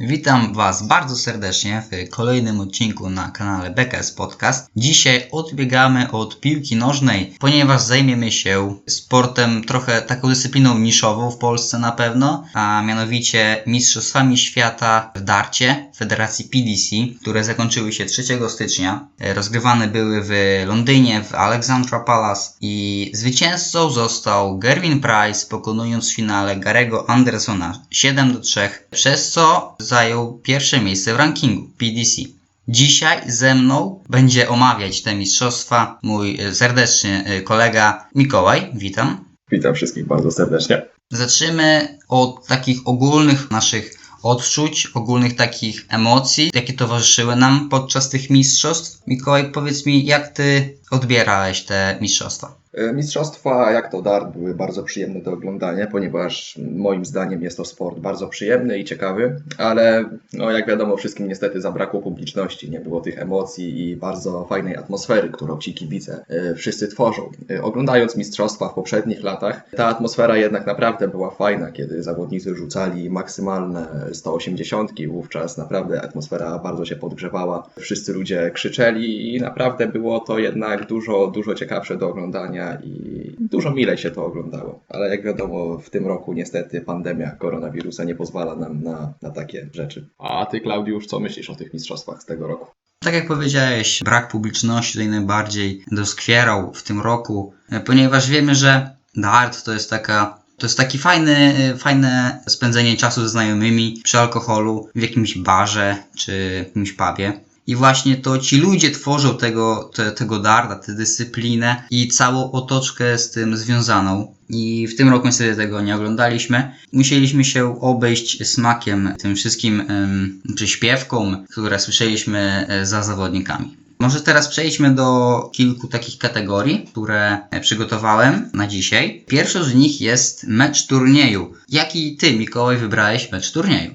Witam Was bardzo serdecznie w kolejnym odcinku na kanale BKS Podcast. Dzisiaj odbiegamy od piłki nożnej, ponieważ zajmiemy się sportem trochę taką dyscypliną niszową w Polsce na pewno, a mianowicie Mistrzostwami Świata w darcie Federacji PDC, które zakończyły się 3 stycznia. Rozgrywane były w Londynie, w Alexandra Palace i zwycięzcą został Gerwin Price, pokonując w finale Garego Andersona 7 do 3, przez co zajął pierwsze miejsce w rankingu PDC. Dzisiaj ze mną będzie omawiać te mistrzostwa mój e, serdeczny e, kolega Mikołaj. Witam. Witam wszystkich bardzo serdecznie. Zaczniemy od takich ogólnych naszych odczuć, ogólnych takich emocji, jakie towarzyszyły nam podczas tych mistrzostw. Mikołaj, powiedz mi, jak ty odbierałeś te mistrzostwa? E, Mistrzostwa, jak to dart, były bardzo przyjemne do oglądania, ponieważ moim zdaniem jest to sport bardzo przyjemny i ciekawy, ale no, jak wiadomo, wszystkim niestety zabrakło publiczności, nie było tych emocji i bardzo fajnej atmosfery, którą ci kibice e, wszyscy tworzą. E, Oglądając mistrzostwa w poprzednich latach, ta atmosfera jednak naprawdę była fajna, kiedy zawodnicy rzucali maksymalne 180, wówczas naprawdę atmosfera bardzo się podgrzewała, wszyscy ludzie krzyczeli i naprawdę było to jednak dużo, dużo ciekawsze do oglądania i dużo milej się to oglądało. Ale jak wiadomo, w tym roku niestety pandemia koronawirusa nie pozwala nam na, na takie rzeczy. A ty, Klaudiusz, co myślisz o tych mistrzostwach z tego roku? Tak jak powiedziałeś, brak publiczności tutaj najbardziej doskwierał w tym roku, e, ponieważ wiemy, że dart to jest taka to jest taki fajny, e, fajne spędzenie czasu ze znajomymi przy alkoholu, w jakimś barze czy jakimś pubie. I właśnie to ci ludzie tworzą tego, te, tego darda, tę dyscyplinę i całą otoczkę z tym związaną. I w tym roku niestety tego nie oglądaliśmy. Musieliśmy się obejść smakiem tym wszystkim em, przyśpiewkom, które słyszeliśmy e, za zawodnikami. Może teraz przejdźmy do kilku takich kategorii, które e, przygotowałem na dzisiaj. Pierwszą z nich jest mecz turnieju. Jaki ty, Mikołaj, wybrałeś mecz turnieju?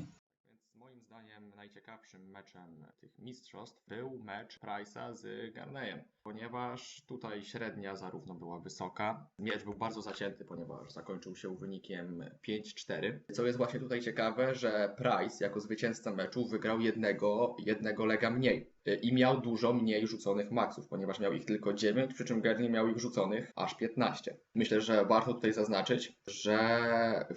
Moim zdaniem najciekawszym meczem tych mistrzostw był mecz Price'a z Garneyem, ponieważ tutaj średnia zarówno była wysoka, miecz był bardzo zacięty, ponieważ zakończył się wynikiem 5-4. Co jest właśnie tutaj ciekawe, że Price jako zwycięzca meczu wygrał jednego, jednego lega mniej i miał dużo mniej rzuconych maksów, ponieważ miał ich tylko 9, przy czym Garney miał ich rzuconych aż 15. Myślę, że warto tutaj zaznaczyć, że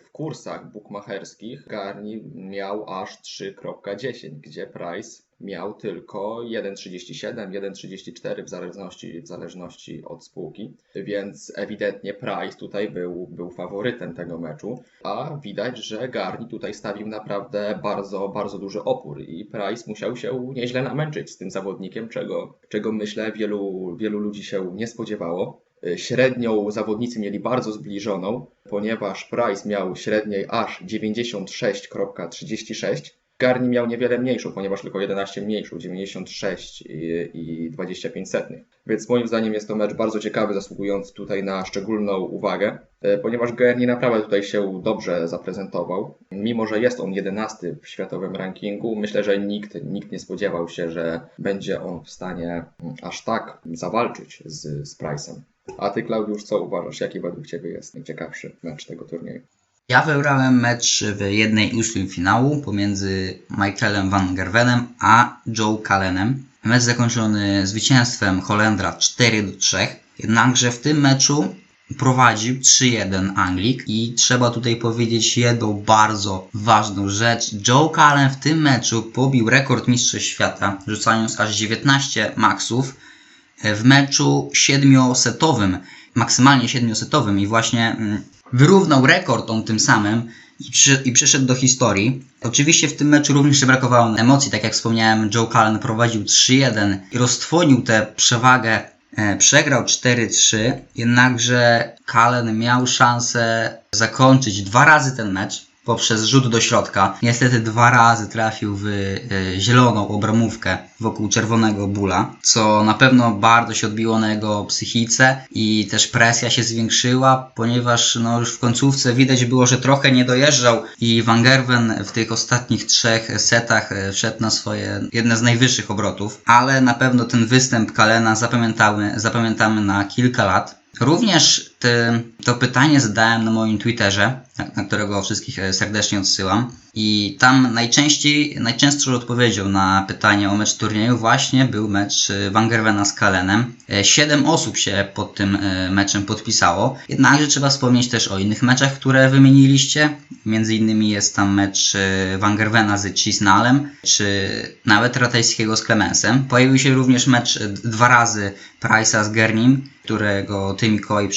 w kursach bukmacherskich Garni miał aż 3.10, gdzie Price miał tylko 1.37, 1.34 w zależności, w zależności od spółki, więc ewidentnie Price tutaj był, był faworytem tego meczu, a widać, że Garni tutaj stawił naprawdę bardzo, bardzo duży opór i Price musiał się nieźle namęczyć z tym zawodnikiem, czego, czego myślę wielu, wielu ludzi się nie spodziewało. Średnią zawodnicy mieli bardzo zbliżoną, ponieważ Price miał średniej aż 96,36. Garni miał niewiele mniejszą, ponieważ tylko 11 mniejszą, 96 i, i 25 setnych. Więc moim zdaniem jest to mecz bardzo ciekawy, zasługujący tutaj na szczególną uwagę, e, ponieważ Garni naprawdę tutaj się dobrze zaprezentował. Mimo, że jest on 11 w światowym rankingu, myślę, że nikt, nikt nie spodziewał się, że będzie on w stanie mm, aż tak zawalczyć z, z Price'em. A ty, Klaudiusz, co uważasz? Jaki według ciebie jest najciekawszy mecz tego turnieju? Ja wybrałem mecz w jednej ósmej finału pomiędzy Michaelem Van Gerwenem a Joe Cullenem. Mecz zakończony zwycięstwem Holendra 4 do 3. Jednakże w tym meczu prowadził 3-1 Anglik i trzeba tutaj powiedzieć jedną bardzo ważną rzecz. Joe Cullen w tym meczu pobił rekord mistrzostw świata, rzucając aż 19 maksów w meczu siedmiosetowym, maksymalnie siedmiosetowym i właśnie mm, wyrównał rekord on tym samym i, przyszedł do historii. Oczywiście w tym meczu również nie brakowało emocji, tak jak wspomniałem, Joe Cullen prowadził 3-1 i roztwonił tę przewagę, e, przegrał 4-3, jednakże Cullen miał szansę zakończyć dwa razy ten mecz poprzez rzut do środka. Niestety dwa razy trafił w e, zieloną obramówkę wokół czerwonego bóla, co na pewno bardzo się odbiło na jego psychice i też presja się zwiększyła, ponieważ no, już w końcówce widać było, że trochę nie dojeżdżał i Van Gerwen w tych ostatnich trzech setach e, wszedł na swoje jedne z najwyższych obrotów, ale na pewno ten występ Kalena zapamiętamy, zapamiętamy na kilka lat. Również to pytanie zadałem na moim Twitterze, na, którego wszystkich e, serdecznie odsyłam. I tam najczęściej, najczęstszą odpowiedzią na pytanie o mecz turnieju właśnie był mecz e, Van Gerwena z Kalenem. E, Siedem osób się pod tym e, meczem podpisało. Jednakże trzeba wspomnieć też o innych meczach, które wymieniliście. Między innymi jest tam mecz e, Van Gerwena z Cisnalem, czy nawet Ratajskiego z Clemensem. Pojawił się również mecz e, dwa razy Price'a z Gernim, którego ty Mikołaj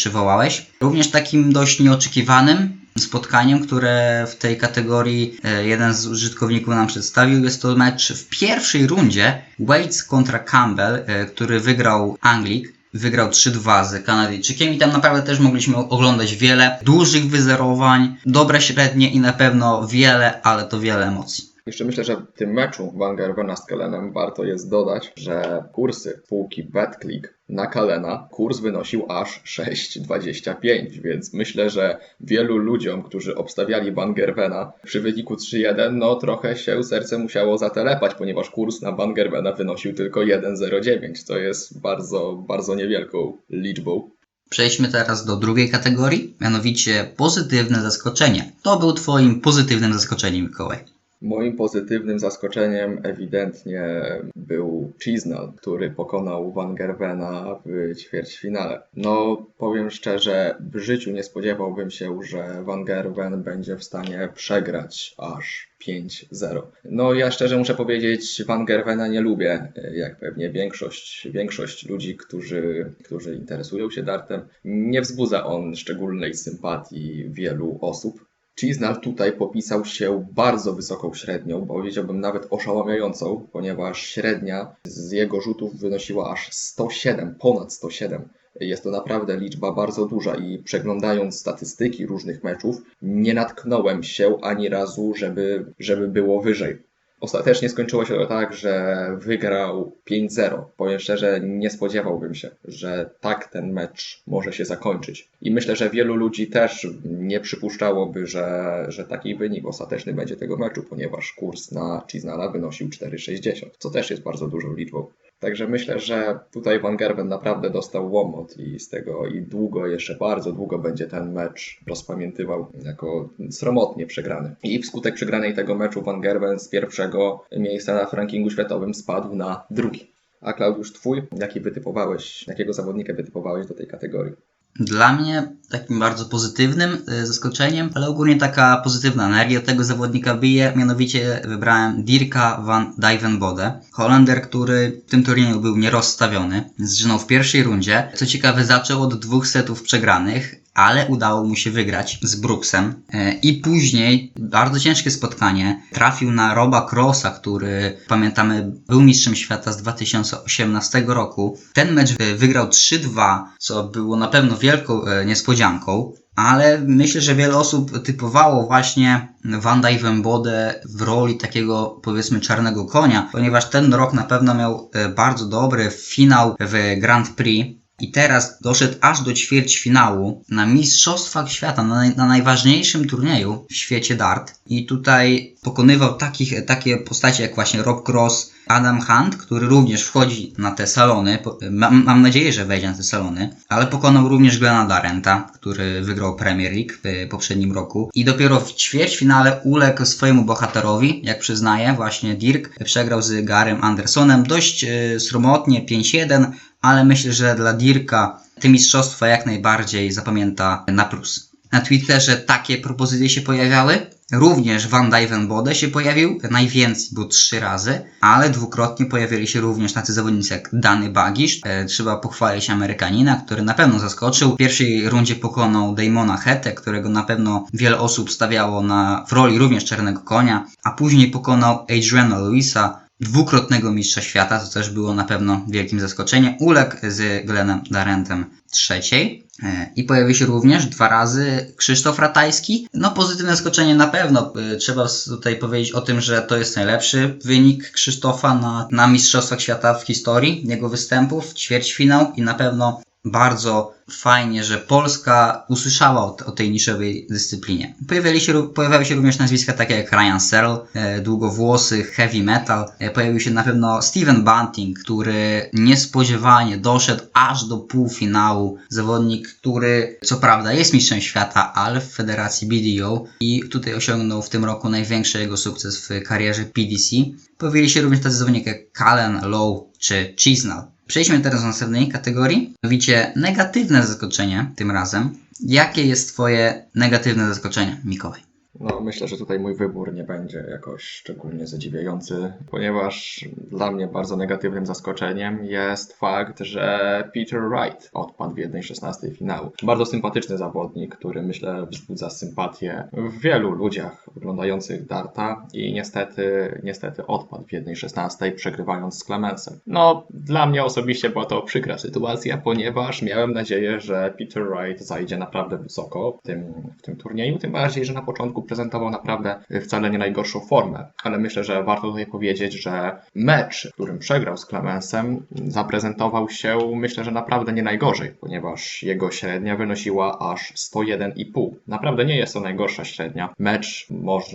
Również takim dość nieoczekiwanym spotkaniem, które w tej kategorii e, jeden z użytkowników nam przedstawił. Jest to mecz w pierwszej rundzie Waits kontra Campbell, e, który wygrał Anglik. Wygrał 3-2 z Kanadyjczykiem i tam naprawdę też mogliśmy oglądać wiele dużych wyzerowań, dobre średnie i na pewno wiele, ale to wiele emocji. Jeszcze myślę, że w tym meczu Van Gervena z Kalenem warto jest dodać, że kursy półki BetClick na Kalena kurs wynosił aż 6,25, więc myślę, że wielu ludziom, którzy obstawiali Van Gervena przy wyniku 3-1, no trochę się serce musiało zatelepać, ponieważ kurs na Van Gervena wynosił tylko 1,09, co jest bardzo, bardzo niewielką liczbą. Przejdźmy teraz do drugiej kategorii, mianowicie pozytywne zaskoczenie. To był Twoim pozytywnym zaskoczeniem, Mikołaj. Moim pozytywnym zaskoczeniem ewidentnie był Chisnell, który pokonał Van Gervena w ćwierćfinale. No, powiem szczerze, w życiu nie spodziewałbym się, że Van Gerven będzie w stanie przegrać aż 5-0. No, ja szczerze muszę powiedzieć, Van Gervena nie lubię, jak pewnie większość, większość ludzi, którzy, którzy interesują się dartem. Nie wzbudza on szczególnej sympatii wielu osób. Chisnall tutaj popisał się bardzo wysoką średnią, powiedziałbym nawet oszałamiającą, ponieważ średnia z jego rzutów wynosiła aż 107, ponad 107. Jest to naprawdę liczba bardzo duża i przeglądając statystyki różnych meczów, nie natknąłem się ani razu, żeby, żeby było wyżej. Ostatecznie skończyło się to tak, że wygrał 5-0. Powiem szczerze, nie spodziewałbym się, że tak ten mecz może się zakończyć. I myślę, że wielu ludzi też nie przypuszczałoby, że, że taki wynik ostateczny będzie tego meczu, ponieważ kurs na Chisnalla wynosił 4,60, co też jest bardzo dużą liczbą. Także myślę, że tutaj Van Gerven naprawdę dostał łomot i z tego i długo, jeszcze bardzo długo będzie ten mecz rozpamiętywał jako sromotnie przegrany. I wskutek przegranej tego meczu Van Gerven z pierwszego miejsca na rankingu światowym spadł na drugi. A Klaudiusz, twój, jaki wytypowałeś, jakiego zawodnika wytypowałeś do tej kategorii? Dla mnie takim bardzo pozytywnym y, zaskoczeniem, ale ogólnie taka pozytywna energia tego zawodnika bije, mianowicie wybrałem Dirka van Dijvenbode. Holender, który w tym turnieju był nierozstawiony, zżynął w pierwszej rundzie. Co ciekawe zaczął od dwóch setów przegranych, ale udało mu się wygrać z Brooksem. E, I później, bardzo ciężkie spotkanie, trafił na Roba Crossa, który pamiętamy był mistrzem świata z 2018 roku. Ten mecz wy- wygrał 3-2, co było na pewno wielką e, niespodzianką. Ale myślę, że wiele osób typowało właśnie Van Dijvenbode w roli takiego powiedzmy czarnego konia, ponieważ ten rok na pewno miał e, bardzo dobry finał w Grand Prix. I teraz doszedł aż do ćwierćfinału na Mistrzostwach Świata, na, naj, na najważniejszym turnieju w świecie dart. I tutaj pokonywał takich, takie postacie jak właśnie Rob Cross, Adam Hunt, który również wchodzi na te salony. Mam, mam nadzieję, że wejdzie na te salony. Ale pokonał również Glena Darenta, który wygrał Premier League w poprzednim roku. I dopiero w ćwierćfinale uległ swojemu bohaterowi, jak przyznaje właśnie Dirk. Przegrał z Garym Andersonem dość e, sromotnie, 5-1 ale myślę, że dla Dirka te mistrzostwa jak najbardziej zapamięta na plus. Na Twitterze takie propozycje się pojawiały. Również Van Dijvenbode się pojawił, najwięcej, bo trzy razy, ale dwukrotnie pojawili się również tacy zawodnicy jak Dany Bagisz. E, trzeba pochwalić Amerykanina, który na pewno zaskoczył. W pierwszej rundzie pokonał Damona Hetę, którego na pewno wiele osób stawiało na, w roli również czarnego konia, a później pokonał Adriana Lewisa, dwukrotnego mistrza świata, co też było na pewno wielkim zaskoczeniem. Uległ z Glenem Darentem trzeciej. E, I pojawił się również dwa razy Krzysztof Ratajski. No pozytywne zaskoczenie na pewno. E, Trzeba tutaj powiedzieć o tym, że to jest najlepszy wynik Krzysztofa na, na Mistrzostwach Świata w historii jego występów, ćwierćfinał i na pewno bardzo fajnie, że Polska usłyszała o, o tej niszowej dyscyplinie. Pojawiali się, pojawiały się również nazwiska takie jak Ryan Searle, długowłosy, heavy metal. E, pojawił się na pewno Steven Bunting, który niespodziewanie doszedł aż do półfinału. Zawodnik, który co prawda jest mistrzem świata, ale w federacji BDO i tutaj osiągnął w tym roku największy jego sukces w karierze PDC. Pojawili się również tacy zawodnicy jak Callen, Lowe czy Chisnell. Przejdźmy teraz do następnej kategorii, mianowicie negatywne zaskoczenie tym razem. Jakie jest Twoje negatywne zaskoczenie, Mikołaj? No, myślę, że tutaj mój wybór nie będzie jakoś szczególnie zadziwiający, ponieważ dla mnie bardzo negatywnym zaskoczeniem jest fakt, że Peter Wright odpadł w 1.16 finału. Bardzo sympatyczny zawodnik, który myślę wzbudza sympatię w wielu ludziach oglądających darta i niestety, niestety odpadł w 1.16 przegrywając z Clemensem. No, dla mnie osobiście była to przykra sytuacja, ponieważ miałem nadzieję, że Peter Wright zajdzie naprawdę wysoko w tym, w tym turnieju, tym bardziej, że na początku prezentował naprawdę wcale nie najgorszą formę. Ale myślę, że warto tutaj powiedzieć, że mecz, którym przegrał z Clemensem, zaprezentował się myślę, że naprawdę nie najgorzej, ponieważ jego średnia wynosiła aż 101,5. Naprawdę nie jest to najgorsza średnia. Mecz,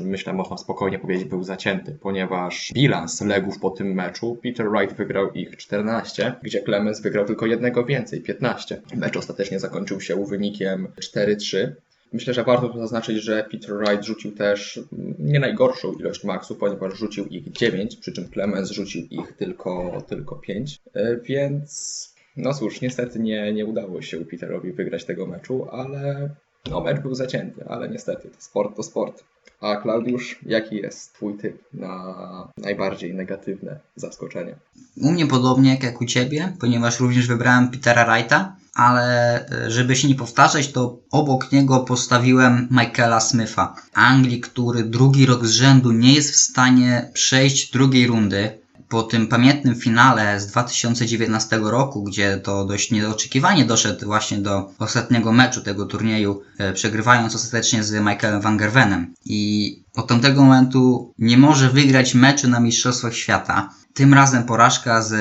myślę, można spokojnie powiedzieć, był zacięty, ponieważ bilans legów po tym meczu, Peter Wright wygrał ich 14, gdzie Clemens wygrał tylko jednego więcej, 15. Mecz ostatecznie zakończył się wynikiem 4-3. Myślę, że warto tu zaznaczyć, że Peter Wright rzucił też nie najgorszą ilość maksów, ponieważ rzucił ich 9, przy czym Clemens rzucił ich tylko, tylko 5. E, Więc no cóż, niestety nie, nie udało się Peterowi wygrać tego meczu, ale no mecz był zacięty, ale niestety to sport to sport. A Klaudiusz, jaki jest Twój typ na najbardziej negatywne zaskoczenie? U mnie podobnie jak u Ciebie, ponieważ również wybrałem Petera Wrighta, ale e, żeby się nie powtarzać, to obok niego postawiłem Michaela Smitha. Anglik, który drugi rok z rzędu nie jest w stanie przejść drugiej rundy. Po tym pamiętnym finale z 2019 roku, gdzie to dość nieoczekiwanie doszedł właśnie do ostatniego meczu tego turnieju, e, przegrywając ostatecznie z Michaelem Van Gervenem. I od tamtego momentu nie może wygrać meczu na Mistrzostwach Świata. Tym razem porażka z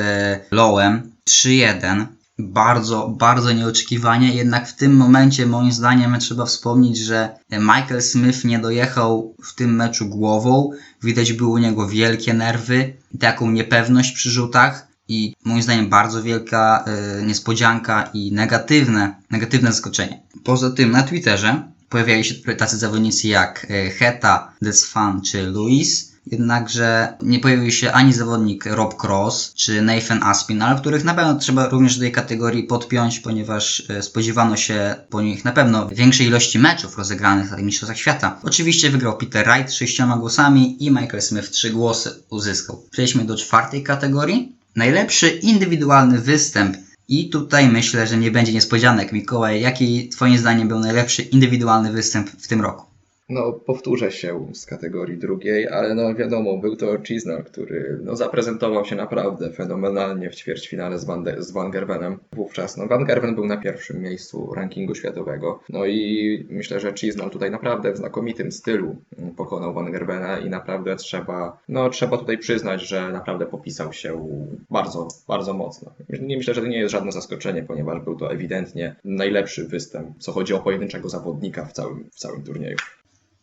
Lowem 3-1. Bardzo, bardzo nieoczekiwanie, jednak w tym momencie moim zdaniem trzeba wspomnieć, że Michael Smith nie dojechał w tym meczu głową. Widać było u niego wielkie nerwy, taką niepewność przy rzutach i moim zdaniem bardzo wielka e, niespodzianka i negatywne, negatywne zaskoczenie. Poza tym na Twitterze pojawiali się tacy zawodnicy jak e, Heta, Desfan czy Luis, jednakże nie pojawił się ani zawodnik Rob Cross czy Nathan Aspinall, których na pewno trzeba również do tej kategorii podpiąć, ponieważ e, spodziewano się po nich na pewno większej ilości meczów rozegranych na Mistrzostwach Świata. Oczywiście wygrał Peter Wright sześcioma głosami i Michael Smith trzy głosy uzyskał. Przejdźmy do czwartej kategorii. Najlepszy indywidualny występ i tutaj myślę, że nie będzie niespodzianek. Mikołaj, jaki Twoim zdaniem był najlepszy indywidualny występ w tym roku? No, powtórzę się z kategorii drugiej, ale no wiadomo, był to Chisnell, który no, zaprezentował się naprawdę fenomenalnie w ćwierćfinale z Van, de, z Van Gervenem. Wówczas no, Van Gerven był na pierwszym miejscu rankingu światowego. No i myślę, że Chisnell tutaj naprawdę w znakomitym stylu pokonał Van Gervena i naprawdę trzeba, no trzeba tutaj przyznać, że naprawdę popisał się bardzo, bardzo mocno. Nie myślę, że to nie jest żadne zaskoczenie, ponieważ był to ewidentnie najlepszy występ, co chodzi o pojedynczego zawodnika w całym, w całym turnieju.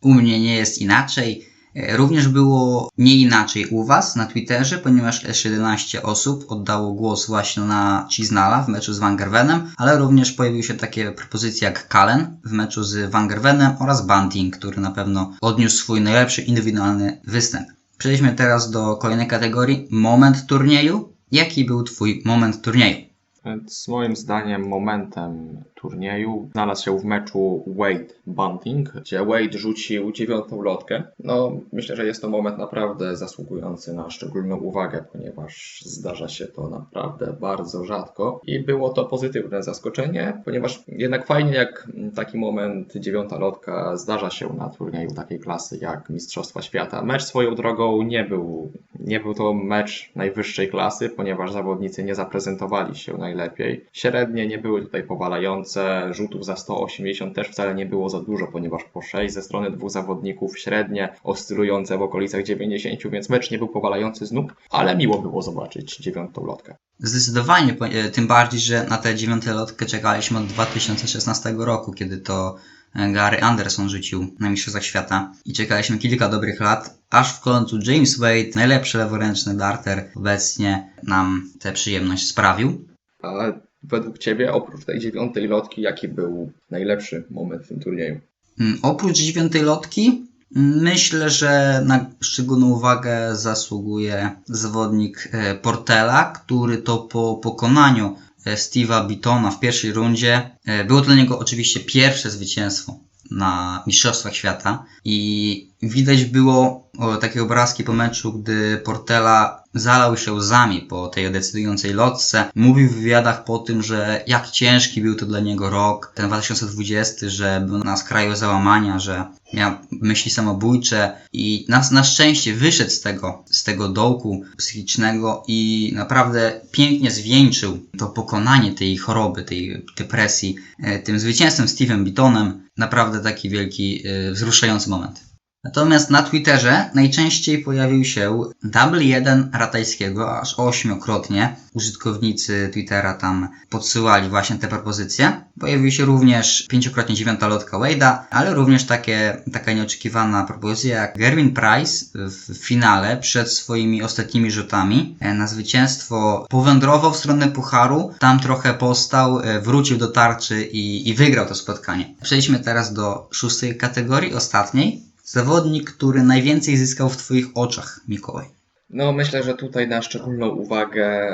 U mnie nie jest inaczej. E, Również było nie inaczej u Was na Twitterze, ponieważ też 11 osób oddało głos właśnie na Chisnala w meczu z Van Gervenem, ale również pojawiły się takie propozycje jak Kallen w meczu z Van Gervenem oraz Bunting, który na pewno odniósł swój najlepszy indywidualny występ. Przejdźmy teraz do kolejnej kategorii. Moment turnieju. Jaki był Twój moment turnieju? Więc moim zdaniem momentem turnieju znalazł się w meczu Wade Bunting, gdzie Wade rzucił dziewiątą lotkę. No, myślę, że jest to moment naprawdę zasługujący na szczególną uwagę, ponieważ zdarza się to naprawdę bardzo rzadko i było to pozytywne zaskoczenie, ponieważ jednak fajnie jak taki moment, dziewiąta lotka zdarza się na turnieju takiej klasy jak Mistrzostwa Świata. Mecz swoją drogą nie był, nie był to mecz najwyższej klasy, ponieważ zawodnicy nie zaprezentowali się najlepiej. Średnie nie były tutaj powalające, rzutów za 180 też wcale nie było za dużo, ponieważ po 6 ze strony dwóch zawodników, średnie oscylujące w okolicach 90, więc mecz nie był powalający z nóg, ale miło było zobaczyć dziewiątą lotkę. Zdecydowanie, e, tym bardziej, że na tę dziewiątolotkę czekaliśmy od 2016 roku, kiedy to e, Gary Anderson rzucił na Mistrzostwach Świata i czekaliśmy kilka dobrych lat, aż w końcu James Wade, najlepszy leworęczny darter obecnie nam tę przyjemność sprawił. A według Ciebie, oprócz tej dziewiątej lotki, jaki był najlepszy moment w tym turnieju? Mm, Oprócz dziewiątej lotki, myślę, że na szczególną uwagę zasługuje zawodnik e, Portela, który to po pokonaniu e, Steve'a Bitona w pierwszej rundzie e, było dla niego oczywiście pierwsze zwycięstwo na Mistrzostwach Świata i widać było o, takie obrazki po meczu, gdy Portela zalał się łzami po tej decydującej lotce. Mówił w wywiadach po tym, że jak ciężki był to dla niego rok, ten 2020, że był na skraju załamania, że miał myśli samobójcze i na, na szczęście wyszedł z tego, z tego dołku psychicznego i naprawdę pięknie zwieńczył to pokonanie tej choroby, tej depresji, e, tym zwycięstwem Steve'em Bitonem. Naprawdę taki wielki, e, wzruszający moment. Natomiast na Twitterze najczęściej pojawił się double 1 Ratajskiego, aż ośmiokrotnie. Użytkownicy Twittera tam podsyłali właśnie te propozycje. Pojawił się również pięciokrotnie dziewiąta lotka Wade'a, ale również takie, taka nieoczekiwana propozycja jak Gerwin Price w finale przed swoimi ostatnimi rzutami e, na zwycięstwo powędrował w stronę Pucharu, tam trochę postał, e, wrócił do tarczy i, i wygrał to spotkanie. Przejdźmy teraz do szóstej kategorii, ostatniej. Zawodnik, który najwięcej zyskał w Twoich oczach, Mikołaj. No, myślę, że tutaj na szczególną uwagę,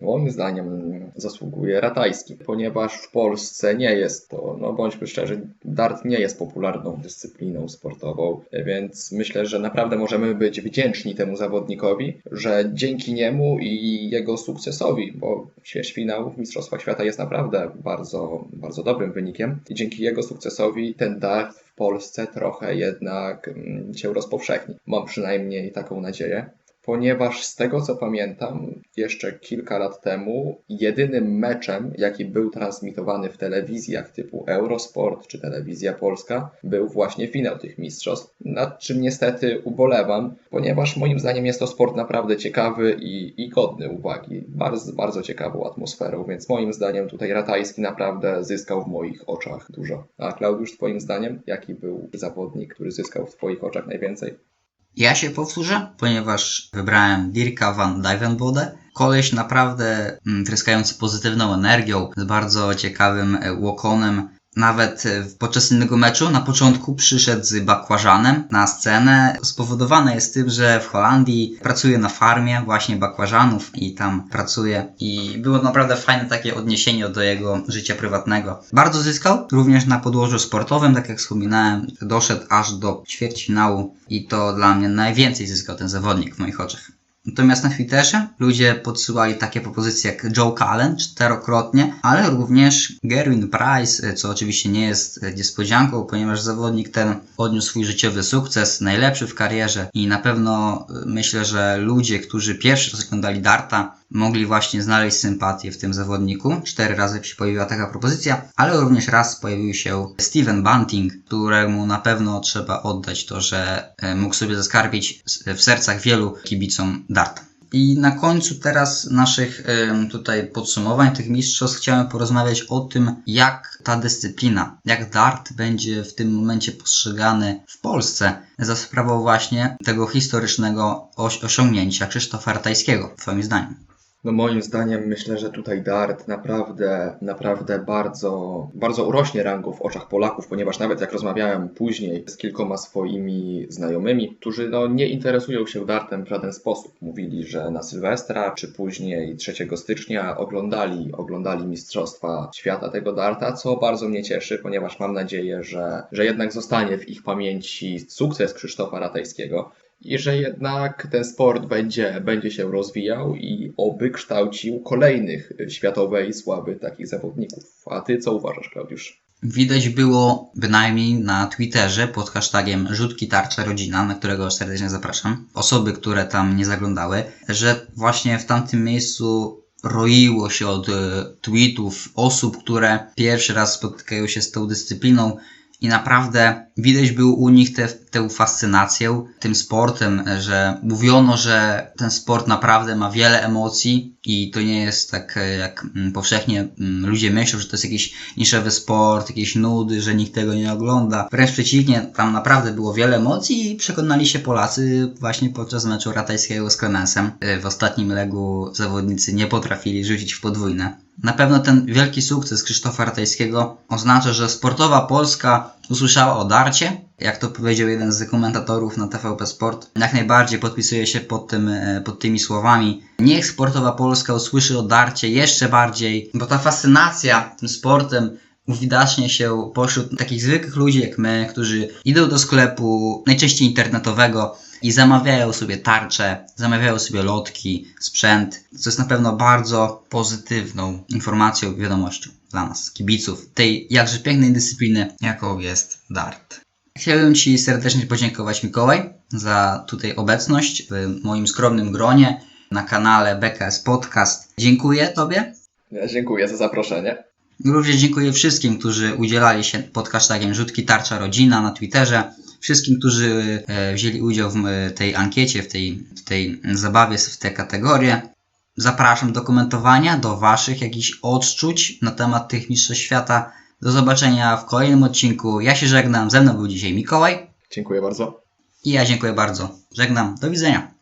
moim zdaniem, zasługuje Ratajski, ponieważ w Polsce nie jest to, no bądźmy szczerzy, dart nie jest popularną dyscypliną sportową, więc myślę, że naprawdę możemy być wdzięczni temu zawodnikowi, że dzięki niemu i jego sukcesowi, bo ćwierćfinał w Mistrzostwach Świata jest naprawdę bardzo, bardzo dobrym wynikiem i dzięki jego sukcesowi ten dart w Polsce trochę jednak mm, się rozpowszechni. Mam przynajmniej taką nadzieję ponieważ z tego co pamiętam, jeszcze kilka lat temu, jedynym meczem, jaki był transmitowany w telewizjach typu Eurosport czy Telewizja Polska, był właśnie finał tych mistrzostw, nad czym niestety ubolewam, ponieważ moim zdaniem jest to sport naprawdę ciekawy i, i godny uwagi, bardzo, bardzo ciekawą atmosferą, więc moim zdaniem tutaj Ratajski naprawdę zyskał w moich oczach dużo. A Klaudiusz, twoim zdaniem, jaki był zawodnik, który zyskał w twoich oczach najwięcej? Ja się powtórzę, ponieważ wybrałem Dirka van Dijvenbode. Koleś naprawdę mm, tryskający pozytywną energią, z bardzo ciekawym e, łokonem. Nawet e, podczas innego meczu na początku przyszedł z bakłażanem na scenę. Spowodowane jest tym, że w Holandii pracuje na farmie właśnie bakłażanów i tam pracuje. I było naprawdę fajne takie odniesienie do jego życia prywatnego. Bardzo zyskał również na podłożu sportowym, tak jak wspominałem, doszedł aż do ćwierćfinału i to dla mnie najwięcej zyskał ten zawodnik w moich oczach. Natomiast na Twitterze ludzie podsyłali takie propozycje jak Joe Cullen czterokrotnie, ale również Gerwin Price, co oczywiście nie jest niespodzianką, ponieważ zawodnik ten odniósł swój życiowy sukces, najlepszy w karierze i na pewno y, myślę, że ludzie, którzy pierwszy raz oglądali Darta, mogli właśnie znaleźć sympatię w tym zawodniku. Cztery razy się pojawiła taka propozycja, ale również raz pojawił się Steven Bunting, któremu na pewno trzeba oddać to, że e, mógł sobie zaskarbić s- w sercach wielu kibicom Darta. I na końcu teraz naszych em, tutaj podsumowań tych mistrzostw chciałem porozmawiać o tym, jak ta dyscyplina, jak dart będzie w tym momencie postrzegany w Polsce za sprawą właśnie tego historycznego osiągnięcia Krzysztofa Ratajskiego, twoim zdaniem. No moim zdaniem myślę, że tutaj dart naprawdę, naprawdę bardzo, bardzo urośnie rangą w oczach Polaków, ponieważ nawet jak rozmawiałem później z kilkoma swoimi znajomymi, którzy no, nie interesują się dartem w żaden sposób, mówili, że na Sylwestra czy później 3 stycznia oglądali, oglądali Mistrzostwa Świata tego darta, co bardzo mnie cieszy, ponieważ mam nadzieję, że, że jednak zostanie w ich pamięci sukces Krzysztofa Ratajskiego i że jednak ten sport będzie, będzie się rozwijał i oby kształcił kolejnych światowej sławy takich zawodników. A ty co uważasz, Klaudiusz? Widać było bynajmniej na Twitterze pod hashtagiem Rzutki Tarcza Rodzina, na którego serdecznie zapraszam, osoby, które tam nie zaglądały, że właśnie w tamtym miejscu roiło się od e, tweetów osób, które pierwszy raz spotykają się z tą dyscypliną i naprawdę widać było u nich tę tę fascynację tym sportem, że mówiono, że ten sport naprawdę ma wiele emocji i to nie jest tak jak mm, powszechnie mm, ludzie myślą, że to jest jakiś niszowy sport, jakieś nudy, że nikt tego nie ogląda. Wręcz przeciwnie, tam naprawdę było wiele emocji i przekonali się Polacy właśnie podczas meczu ratajskiego z Klemensem. E, W ostatnim legu zawodnicy nie potrafili rzucić w podwójne. Na pewno ten wielki sukces Krzysztofa Ratajskiego oznacza, że sportowa Polska usłyszała o darcie. Jak to powiedział jeden z komentatorów na TVP Sport, jak najbardziej podpisuje się pod, tym, e, pod tymi słowami. Niech sportowa Polska usłyszy o darcie jeszcze bardziej, bo ta fascynacja tym sportem uwidacznia się pośród takich zwykłych ludzi jak my, którzy idą do sklepu, najczęściej internetowego, i zamawiają sobie tarcze, zamawiają sobie lotki, sprzęt, co jest na pewno bardzo pozytywną informacją, wiadomością dla nas, kibiców tej jakże pięknej dyscypliny, jaką jest dart. Chciałbym Ci serdecznie podziękować Mikołaj za tutaj obecność w moim skromnym gronie na kanale BKS Podcast. Dziękuję Tobie. Ja dziękuję za zaproszenie. Również dziękuję wszystkim, którzy udzielali się pod hashtagiem Rzutki Tarcza Rodzina na Twitterze. Wszystkim, którzy e, wzięli udział w e, tej ankiecie, w tej, w tej zabawie, w tę kategorię. Zapraszam do komentowania, do Waszych jakichś odczuć na temat tych mistrzostw świata. Do zobaczenia w kolejnym odcinku. Ja się żegnam. Ze mną był dzisiaj Mikołaj Dziękuję bardzo. i ja dziękuję bardzo. Żegnam. Do widzenia.